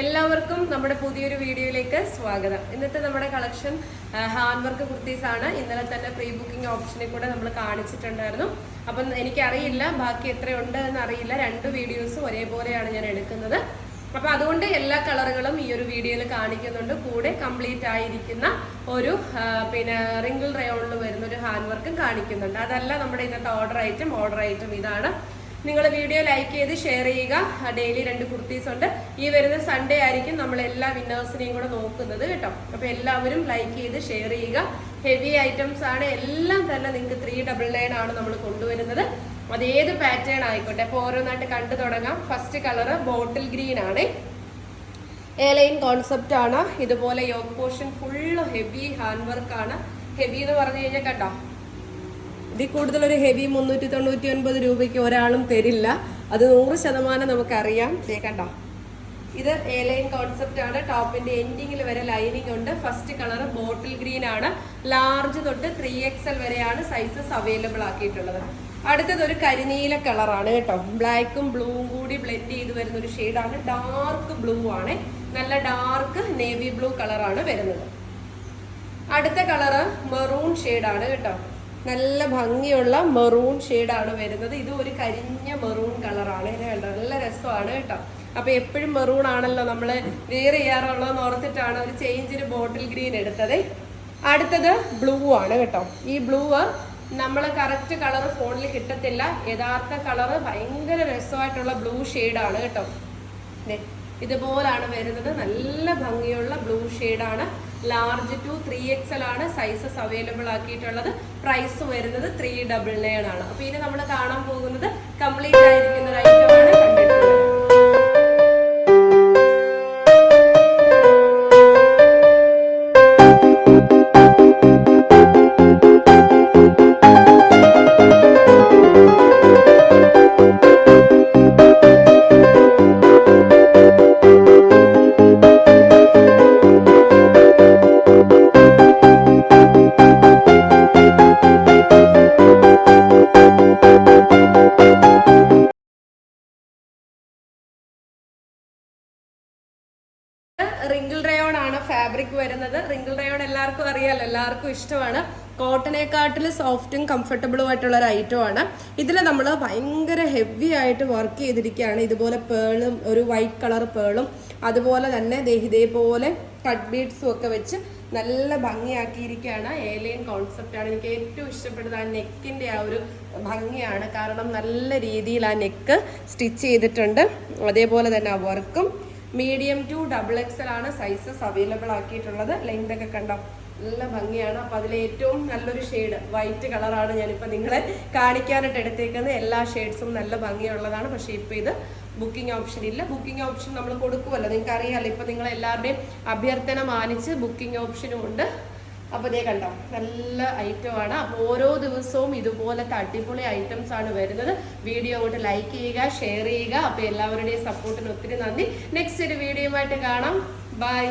എല്ലാവർക്കും നമ്മുടെ പുതിയൊരു വീഡിയോയിലേക്ക് സ്വാഗതം. ഇന്നത്തെ നമ്മുടെ കളക്ഷൻ ഹാൻഡ് വർക്ക് കുർത്തീസ് ആണ്. ഇന്നലെ തന്നെ പ്രീ ബുക്കിംഗ് ഓപ്ഷനിൽ കൂടെ നമ്മൾ കാണിച്ചിട്ടുണ്ടായിരുന്നു. അപ്പം എനിക്കറിയില്ല ബാക്കി എത്രയുണ്ട് എന്ന് അറിയില്ല രണ്ട് വീഡിയോസ് ഒരേപോലെയാണ് ഞാൻ എടുക്കുന്നത്. അപ്പൊ അതുകൊണ്ട് എല്ലാ കളറുകളും ഈ ഒരു വീഡിയോയിൽ കാണിക്കുന്നുണ്ട്. കൂടെ കംപ്ലീറ്റ് ആയിരിക്കുന്ന ഒരു പിന്നെ റിംഗിൾ റയോണിൽ വരുന്ന ഒരു ഹാൻഡ് വർക്കും കാണിക്കുന്നുണ്ട്. അതല്ല നമ്മുടെ ഇന്നത്തെ ഓർഡർ ഐറ്റം ഓർഡർ ഐറ്റം ഇതാണ്. നിങ്ങൾ വീഡിയോ ലൈക്ക് ചെയ്ത് ഷെയർ ചെയ്യുക. ഡെയിലി രണ്ട് കുർത്തീസ് ഉണ്ട്. ഈ വരുന്ന സൺഡേ ആയിരിക്കും നമ്മൾ എല്ലാ വിന്നേഴ്സിനെയും കൂടെ നോക്കുന്നത് കേട്ടോ. അപ്പൊ എല്ലാവരും ലൈക്ക് ചെയ്ത് ഷെയർ ചെയ്യുക. ഹെവി ഐറ്റംസ് ആണ്. എല്ലാം തന്നെ നിങ്ങൾക്ക് ത്രീ ഡബിൾ നയൻ ആണ് നമ്മൾ കൊണ്ടുവരുന്നത്. അത് ഏത് പാറ്റേൺ ആയിക്കോട്ടെ. അപ്പൊ ഓരോന്നായിട്ട് കണ്ടു തുടങ്ങാം. ഫസ്റ്റ് കളറ് ബോട്ടിൽ ഗ്രീൻ ആണ്. ഏലൈൻ കോൺസെപ്റ്റ് ആണ്. ഇതുപോലെ yoke portion full heavy hand work ആണ്. ഹെവി എന്ന് പറഞ്ഞു കഴിഞ്ഞാൽ കണ്ടോ? ഇതിൽ കൂടുതൽ ഒരു ഹെവി മുന്നൂറ്റി തൊണ്ണൂറ്റി ഒൻപത് രൂപയ്ക്ക് ഒരാളും തരില്ല. അത് നൂറ് ശതമാനം നമുക്കറിയാം. കേൾക്കണ്ട കണ്ടോ? ഇത് എ ലൈൻ കോൺസെപ്റ്റ് ആണ്. ടോപ്പിന്റെ എൻഡിങ്ങിൽ വരെ ലൈനിങ് ഉണ്ട്. ഫസ്റ്റ് കളർ ബോട്ടിൽ ഗ്രീൻ ആണ്. ലാർജ് തൊട്ട് ത്രീ എൽ വരെയാണ് സൈസസ് അവൈലബിൾ ആക്കിയിട്ടുള്ളത്. അടുത്തത് ഒരു കരിനീല കളറാണ് കേട്ടോ. ബ്ലാക്കും ബ്ലൂവും കൂടി ബ്ലെൻഡ് ചെയ്ത് വരുന്ന ഒരു ഷെയ്ഡാണ് ഡാർക്ക് ബ്ലൂ ആണ്. നല്ല ഡാർക്ക് നേവി ബ്ലൂ കളറാണ് വരുന്നത്. അടുത്ത കളറ് മെറൂൺ ആണ് കേട്ടോ. നല്ല ഭംഗിയുള്ള മെറൂൺ ആണ് വരുന്നത്. ഇത് ഒരു കരിഞ്ഞ മെറൂൺ കളറാണ്. ഇതിനെ കണ്ടോ? നല്ല രസമാണ് കേട്ടോ. അപ്പൊ എപ്പോഴും മെറൂൺ ആണല്ലോ നമ്മൾ വെയർ ചെയ്യാറുള്ളതെന്ന് ഓർത്തിട്ടാണ് ഒരു ചേഞ്ചിന് ബോട്ടിൽ ഗ്രീൻ എടുത്തത്. അടുത്തത് ബ്ലൂ ആണ് കേട്ടോ. ഈ ബ്ലൂ നമ്മൾ കറക്റ്റ് കളർ ഫോണിൽ കിട്ടത്തില്ല. യഥാർത്ഥ കളറ് ഭയങ്കര രസമായിട്ടുള്ള ബ്ലൂ ആണ് കേട്ടോ. ഇതുപോലാണ് വരുന്നത്. നല്ല ഭംഗിയുള്ള ബ്ലൂ ആണ്. ലാർജ് ടു ത്രീ എക്സൽ ആണ് സൈസസ് അവൈലബിൾ ആക്കിയിട്ടുള്ളത്. പ്രൈസ് വരുന്നത് ത്രീ ഡബിൾ നയൻ ആണ്. അപ്പൊ ഇനി നമ്മൾ കാണാൻ പോകുന്നത് കംപ്ലീറ്റ് ആയിരിക്കുന്ന ഒരു ഐറ്റമാണ് റിങ്കിൾ റയോൺ ആണ് ഫാബ്രിക് വരുന്നത്. റിങ്കിൾ റയോൺ എല്ലാവർക്കും അറിയാലോ എല്ലാവർക്കും ഇഷ്ടമാണ്. കോട്ടനെക്കാട്ടിൽ സോഫ്റ്റും കംഫർട്ടബിളും ആയിട്ടുള്ള ഒരു ഐറ്റമാണ് ഇതിൽ നമ്മൾ ഭയങ്കര ഹെവി ആയിട്ട് വർക്ക് ചെയ്തിരിക്കുകയാണ്. ഇതുപോലെ പേളും ഒരു വൈറ്റ് കളർ പേളും അതുപോലെ തന്നെ ഇതേപോലെ കട്ട് ബീഡ്സും ഒക്കെ വെച്ച് നല്ല ഭംഗിയാക്കിയിരിക്കുകയാണ്. ഏലിയൻ കോൺസെപ്റ്റ് ആണ്. എനിക്ക് ഏറ്റവും ഇഷ്ടപ്പെട്ടത് ആ നെക്കിന്റെ ആ ഒരു ഭംഗിയാണ്. കാരണം നല്ല രീതിയിൽ ആ നെക്ക് സ്റ്റിച്ച് ചെയ്തിട്ടുണ്ട്. അതേപോലെ തന്നെ ആ വർക്കും മീഡിയം ടു ഡബിൾ എക്സൽ ആണ് സൈസസ് അവൈലബിൾ ആക്കിയിട്ടുള്ളത്. ലെങ്ത് ഒക്കെ കണ്ടോ? നല്ല ഭംഗിയാണ്. അപ്പൊ അതിലെ ഏറ്റവും നല്ലൊരു ഷെയ്ഡ് വൈറ്റ് കളറാണ് ഞാനിപ്പോ നിങ്ങളെ കാണിക്കാനായിട്ട് എടുത്തേക്കുന്നത്. എല്ലാ ഷെയ്ഡ്സും നല്ല ഭംഗിയുള്ളതാണ്. പക്ഷേ ഇപ്പൊ ഇത് ബുക്കിംഗ് ഓപ്ഷൻ ഇല്ല. ബുക്കിംഗ് ഓപ്ഷൻ നമ്മൾ കൊടുക്കുമല്ലോ നിങ്ങൾക്ക് അറിയാമല്ലോ ഇപ്പൊ നിങ്ങൾ എല്ലാവരുടെയും അഭ്യർത്ഥന മാനിച്ച് ബുക്കിംഗ് ഓപ്ഷനും ഉണ്ട്. അപ്പൊ ഇതേ കണ്ടോ നല്ല ഐറ്റം ആണ്. അപ്പൊ ഓരോ ദിവസവും ഇതുപോലത്തെ അടിപൊളി ഐറ്റംസ് ആണ് വരുന്നത്. വീഡിയോ അങ്ങോട്ട് ലൈക്ക് ചെയ്യുക ഷെയർ ചെയ്യുക. അപ്പൊ എല്ലാവരുടെയും സപ്പോർട്ടിന് ഒത്തിരി നന്ദി. നെക്സ്റ്റ് ഒരു വീഡിയോയുമായിട്ട് കാണാം. ബൈ